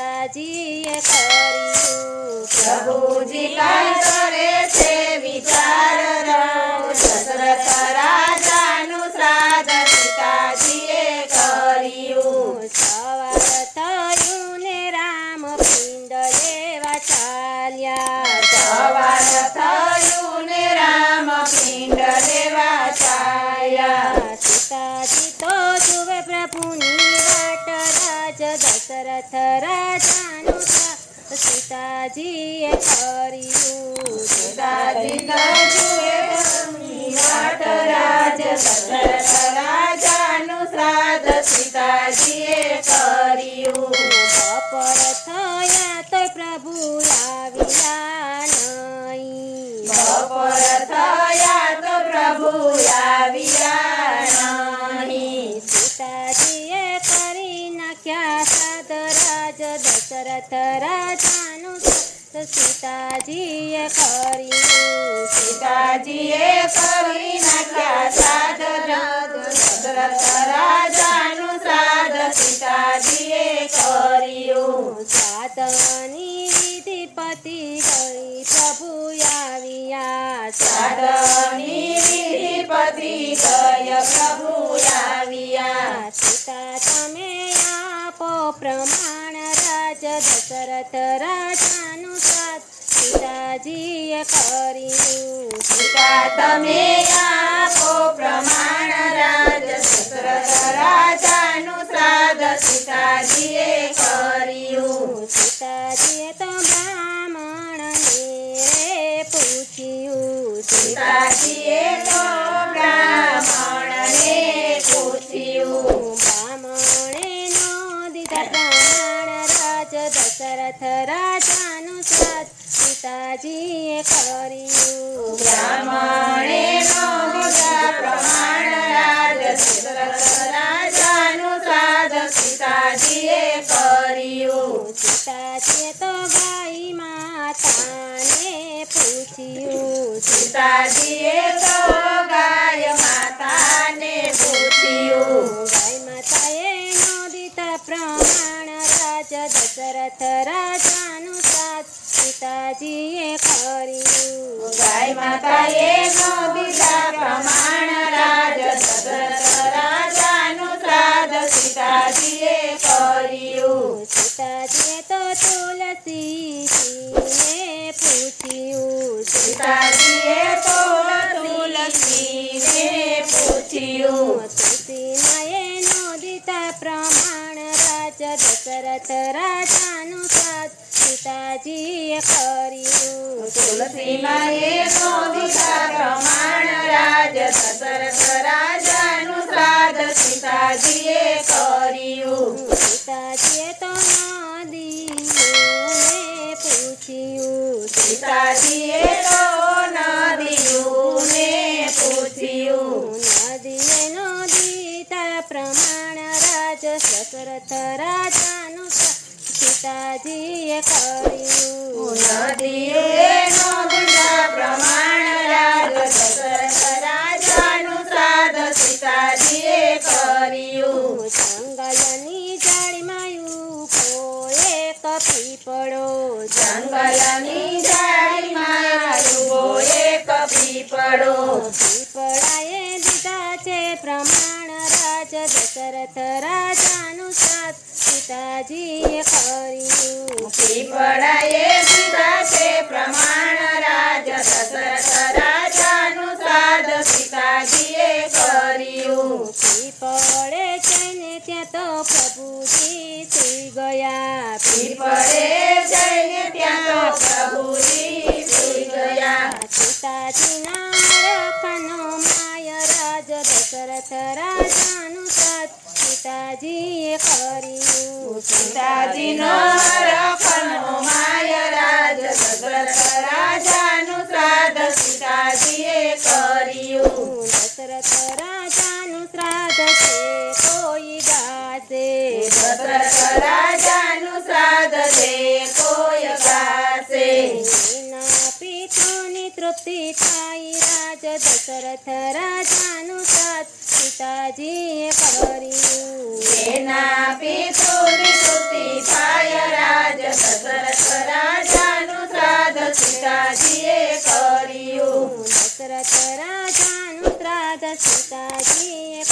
સીતાજીએ કર્યું. પ્રભુજી કરે દશરથ રાજાનું શ્રાદ્ધ સીતાજીએ કર્યું. સીતાજી રાજાનું શ્રાદ્ધ સીતાજીએ કર્યું. દશરથ રાજાનું સીતાજીએ કર્યું. સીતાજીએ કરી નાખ્યા સાધ રાજ રાજાનું શ્રાદ્ધ સીતાજીએ કર્યું. સાધની વિધિ પતિ ગઈ પ્રભુ આવ્યા સાધની વિધિ પતિ ગય પ્રભુ આવ્યા. સીતા તમે રાજ રાજાનું સાથ પિતાજીએ કર્યું. પિતા તમે આપો પ્રમાણ રાજ. દશરથ રાજાનું શ્રાદ્ધ પિતાજીએ કર્યું. પિતાજીએ તો બ્રાહ્મણને પૂછ્યું. પિતાજીએ તો દશરથ રાજાનું શ્રાદ્ધ પિતાજીએ કર્યું. બ્રાહ્મણે નો દીધા પ્રમાણ રાજ દશરથ રાજાનું શ્રાદ્ધ સીતાજીએ કર્યું. સીતાજીએ તો ગાઈ માતાને પૂછ્યું. સીતાજીએ તો ગાય માતાને પૂછ્યું. રાજ દશરથ રાજાનું શ્રાદ્ધ સીતાજીએ કર્યું ગાય માતાએ નો દીધા પ્રમાણ રાજ દશરથ રાજાનું શ્રાદ્ધ સીતાજીએ કર્યું સીતાજીએ તો તુલસીજીને પૂછ્યું સીતાજીએ તો તુલસીને દશરથ રાજાનું સાથ સીતાજીએ કર્યું. તુલસીમાએ નો પ્રમાણ રાજ દશરથ રાજાનું શ્રાદ્ધ સીતાજીએ કર્યું. પિતાજીએ તો નદીઓને પૂછ્યું. પિતાજીએ તો નદીઓને પૂછ્યું. નદીએ નો પ્રમાણ રાજ દશરથ રાજાનું સાથ સીતાજીએ કર્યું. નદીએ નો દીધા પ્રમાણ રાજ રાજાનું સીતાજીએ કર્યું. જંગલની જાળીમાં જંગલની પીપળો પીપળાએ દીધા છે પ્રમાણ રાજ દશરથ રાજાનું સાથ સીતાજીએ કર્યું પીપળાએ દીધા છે પ્રમાણ રાજ દશરથ રાજાનું શ્રાદ્ધ સીતાજીએ કર્યું. પીપળે જઈને ત્યાં તો પ્રભુજી સુઈ ગયા. પીપળે જઈને ત્યાં તો પ્રભુજી સુઈ ગયા. સીતાજીના રખનો માય રાજ દશરથ સાથ સીતાજીએ કર્યું. સીતાજીનો રખનો માય રાજ દશરથ રાજાનું શ્રાદ્ધ સીતાજીએ કર્યું. દશરથ તૃપ્તિ થાય રાજ દશરથ રાજાનું શ્રાદ્ધ પિતાજીએ કર્યું. એના પિતૃની સ્તુતિ થાય રાજ દશરથ રાજાનું શ્રાદ્ધ. સીતાજીએ કર્યું. દશરથ રાજાનું શ્રાદ્ધ. સીતાજીએ